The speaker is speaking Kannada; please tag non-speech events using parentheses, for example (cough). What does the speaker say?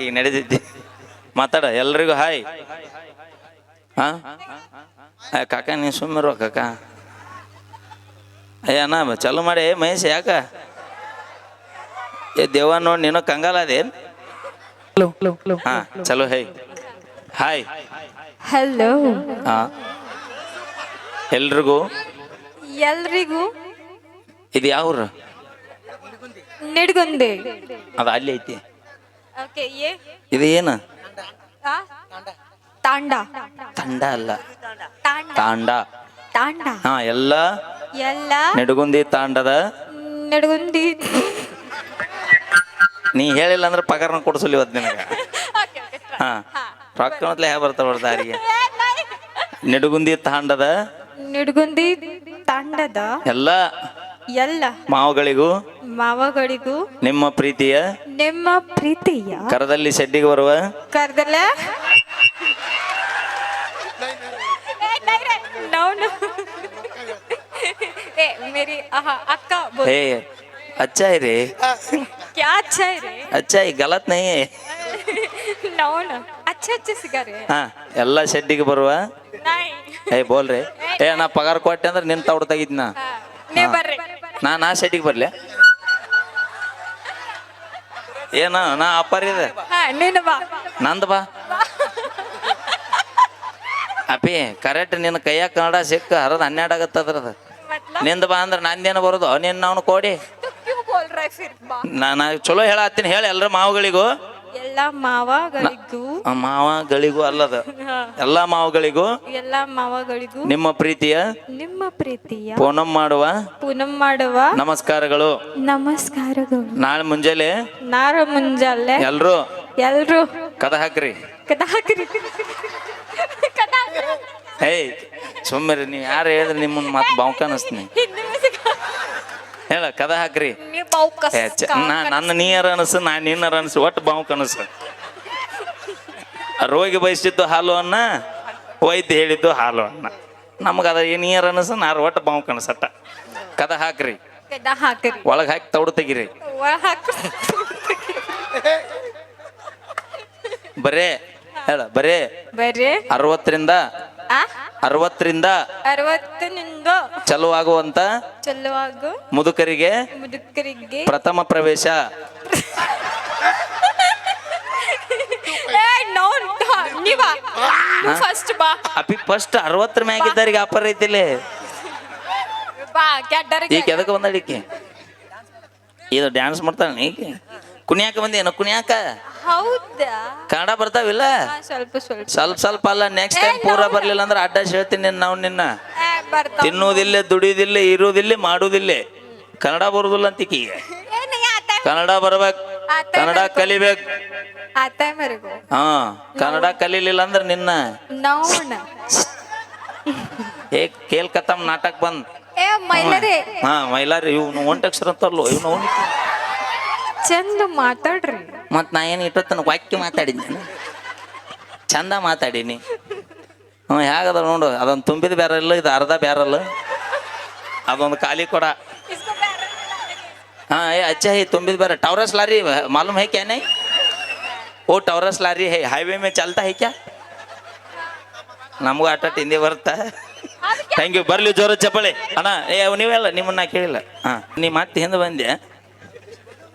ಈಗ ನಡೆದೈತಿ ಮಾತಾಡ ಎಲ್ರಿಗೂ ಹಾಯ್. ಹಾ? ಕಾಕ ನೀನು ಸುಮ್ಮರು ಕಾಕ. ಅಯ್ಯ ಅಣ್ಣ ಚಲೋ ಮಾಡಿ. ಮಹೇಶ್ ಯಾಕ? ಏ ದೇವ ನೋಡಿ ನೀನು ಕಂಗಾಲ ಅದೇನ್ ಹಾ ಚಲೋ ಹೈ ಹಾಯ್. ಹಲೋ ಹಾ. ಎಲ್ರಿಗೂ? ಎಲ್ರಿಗೂ? ಇದು ಯಾವ್ರು ನಿಡ್ಗೊಂದೆ. ಅದು ಅಲ್ಲಿ ಐತಿ. ಓಕೆ ಏ ಇದು ಏನು? ಆ? ತಾಂಡ. ತಂಡ ಅಲ್ಲ. ತಾಂಡ. ತಾಂಡ. ತಾಂಡ. ಹಾ ಎಲ್ಲ? ಎಲ್ಲ? ನೆಡಗುಂದಿ ತಾಂಡದ? ನೆಡಗುಂದಿ. ನೀ ಹೇಳಿಲ್ಲ ಅಂದ್ರೆ ಪಗಾರನ ಕೊಡ್ಸಲಿ ಇವತ್ತು ನಿನಗೆ. (laughs) ಹಾ. ರೊಕ್ಕ ಮೊದ್ಲೇ ಹ್ಯಾ ಬರ್ತಾವ ದಾರಿಗೆ. ನೆಡಗುಂದಿ ತಾಂಡದ? ನೆಡಗುಂದಿ ತಾಂಡದ? ಎಲ್ಲ? ಎಲ್ಲ. ಮಾವುಗಳಿಗೂ? ಮಾವಗಳಿಗೂ ನಿಮ್ಮ ಪ್ರೀತಿಯ? ನಿಮ್ಮ ಪ್ರೀತಿಯ? ಕರದಲ್ಲಿ ಶೆಡ್ಡಿಗೆ ಬರುವ? ಕರ್ದಲ್ಲ? ನೌನು. ಏ ಮೇರಿ ಆಹಾ ಅಕ್ಕ ಬೋ- ಏ ಅಚ್ಚಾ ರೀ ಕ್ಯಾ ಅಚ್ಚ ರೇ ಅಚ್ಚಾ ಈ ಗಲತ್ ನೈ. ನೌನು. ಅಚ್ಚ ಅಚ್ಚ ಸಿಗಾರೆ. ಹಾ ಎಲ್ಲ ಶೆಡ್ಡಿಗೆ ಬರುವ? ನಾಯ್. ಏ ಬೋಲ್ರಿ. ಏ ನಾ ಪಗಾರ ಕೊಟ್ಟೆ ಅಂದ್ರೆ ನಿನ್ ತವ್ರ ತೆಗಿದ್ನ ನೇ ಬರ್ರಿ. ನಾ ನಾ ಶೆಡ್ಡಿಗೆ ಬರ್ಲಿ. ಏನ ನಾ ಅಪ್ಪರಿದೆ ನಂದ ಬಾ. ನಂದು ಬಾ. ಅಪ್ಪಿ ಕರೆಕ್ಟ್ ನಿನ್ನ ಕೈಯಾಗ ಕನ್ನಡ ಸಿಕ್ಕ ಅರದ ಹನ್ನೆರಡು ಆಗತ್ತದ್ರದ ನಿಂದ ಬಾ ಅಂದ್ರೆ ನಂದೇನು ಬರೋದು? ನಿನ್ನ ಅವನು ಕೊಡಿ. (laughs) ನಾನು ಚಲೋ ಹೇಳತ್ತೀನಿ ಹೇಳಿ ಎಲ್ಲರ ಮಾವುಗಳಿಗೂ. ಎಲ್ಲ ಮಾವಗಳಿಗೂ. ಮಾವಗಳಿಗೂ ಅಲ್ಲದ. ಎಲ್ಲಾ ಮಾವುಗಳಿಗೂ ಎಲ್ಲ ಮಾವಗಳಿಗೂ. ನಿಮ್ಮ ಪ್ರೀತಿಯ? ನಿಮ್ಮ ಪ್ರೀತಿಯ. ಪೂನಂ ಮಾಡುವ? ಪೂನಂ ಮಾಡುವ. ನಮಸ್ಕಾರಗಳು. ನಮಸ್ಕಾರಗಳು. ನಾಳೆ ಮುಂಜಾನೆ? ನಾಳೆ ಮುಂಜಾನೆ. ಎಲ್ರು? ಎಲ್ರು? ಕದ ಹಾಕ್ರಿ. ಕದ ಹಾಕ್ರಿ. ಏಯ್ ಸುಮ್ಮನೆ ನೀವು ಯಾರು ಹೇಳಿದ್ರೆ ನಿಮ್ಮನ್ನ ಮತ್ತೆ ಬಾವುಕ ಅನಿಸ್ತೀನಿ ಹಿಂದಿ ಮ್ಯೂಸಿಕ್ ಹೇಳ ಕದ ಹಾಕ್ರಿ. ಬಾವುಕ ಏ, ಚ- ನಾ ನನ್ನ ನೀಯರ್ ಅನಸು ನಾ ನೀನರ ಅನಸು ಒಟ್ಟು ಬಾವು ಕನಸು ರೋಗಿ ಬಯಸಿದ್ದು ಹಾಲು ಅನ್ನ ವೈದ್ಯ ಹೇಳಿದ್ದು ಹಾಲು ಅನ್ನ. ನಮ್ಗೆ ಅದ ನೀಯರ್ ಅನಸು ನಾರು ಒಟ್ಟು ಬಾವು ಕನಸಟ್ಟ ಕದ ಹಾಕ್ರಿ. ಕದ ಹಾಕ್ರಿ. ಒಳಗೆ ಹಾಕಿ ತೌಡು ತೆಗಿರಿ. ಒಳ ಹಾಕ್ರಿ ಬರೇ ಹೇಳ ಬರೇ. ಬರ್ರಿ ಅರವತ್ತರಿಂದ ಅರವತ್ತರಿಂದ ಅರವತ್ತನಿಂದ ಚಲುವಾಗುವಂತ ಚಲುವಾಗ ಮುದುಕರಿಗೆ ಮುದುಕರಿಗೆ ಪ್ರಥಮ ಪ್ರವೇಶ. (laughs) ಫಸ್ಟ್ ಬಾ. ಅಪಿ ಫಸ್ಟ್ ಅರವತ್ತರ ಮ್ಯಾಗಿದ್ದರಿಗೆ ಆಫರ್ ಐತಿಲಿ ಬಾ ಗ್ಯಾಡ್ಡರ್ ಈಗ ಎದಕ್ಕೆ ಬಂದಡಿಕೆ ಇದು ಡ್ಯಾನ್ಸ್ ಮಾಡ್ತಾಳೆ ಈಕೆ? ಕುಣಿಯಾಕ ಬಂದೇನು? ಕುಣಿಯಾಕ? ಹೌದಾ? ಕನ್ನಡ ಬರ್ತಾವಿಲ್ಲ? ಸ್ವಲ್ಪ ಸ್ವಲ್ಪ. ಸ್ವಲ್ಪ ಸ್ವಲ್ಪ ಅಲ್ಲ ನೆಕ್ಸ್ಟ್ ಟೈಮ್ ಪೂರ ಬರ್ಲಿಲ್ಲ ಅಂದ್ರೆ ಅಡ್ಡ ಹೇಳ್ತೀನಿ ನಾವು ನಿನ್ನ. ತಿನ್ನುವುದಿಲ್ಲ ದುಡಿಯುದಿಲ್ಲ ಇರುವುದಿಲ್ಲ ಮಾಡುವುದಿಲ್ಲ. ಕನ್ನಡ ಬರುದಿಲ್ಲ ಆತ ಕನ್ನಡ ಬರ್ಬೇಕು. ಕನ್ನಡ ಕಲಿಬೇಕು. ಹಾ ಕನ್ನಡ ಕಲೀಲಿಲ್ಲ ಅಂದ್ರೆ ನಿನ್ನ. ನೌನ. ಏ ಕೇಲ್ ಕತಮ್ ನಾಟಕ ಬಂದ್. ಹಾ ಮೈಲಾರಿ ಇವ್ನು ಒಂಟಕ್ಷರ ಅಂತಲ್ಲೋ ಇವ್ನು ಚಂದ ಮಾತಾಡ್ರಿ. ಮತ್ ನಾ ಏನು ಇಟ್ಟ ತನಕ ವಾಕ್ಯ ಮಾತಾಡಿದ್ದೀನಿ ಚಂದ ಮಾತಾಡೀನಿ. ಹ್ಞೂ ಹೇಗದ ನೋಡು ಅದೊಂದು ತುಂಬಿದ ಇಲ್ಲ ಇದು ಅರ್ಧ ಬೇರಲ್ಲ ಅದೊಂದು ಖಾಲಿ ಕೊಡ. ಹಾಂ ಏ ಅಚ್ಚ ಹೇ ತುಂಬಿದ ಬೇರೆ ಟವರಸ್ ಲಾರಿ ಮಾಲೂಮ್ ಹೇ ಓ ಟವರಸ್ ಲಾರಿ ಹೇ ಹೈವೇ ಮೇ ಚಲ್ತಾ ಹೇ ಕ್ಯಾ? ನಮಗೂ ಆಟ ಹಿಂದೆ ಬರ್ತಾ ಥ್ಯಾಂಕ್ ಯು ಬರ್ಲಿ ಜೋರ ಚಪ್ಪಳಿ ಅಣ್ಣ ಏ ನೀವೆಲ್ಲ ನಿಮ್ಮನ್ನ ಕೇಳಿಲ್ಲ. ಹಾಂ ನೀ ಮತ್ತೆ ಹಿಂದೆ ಬಂದೆ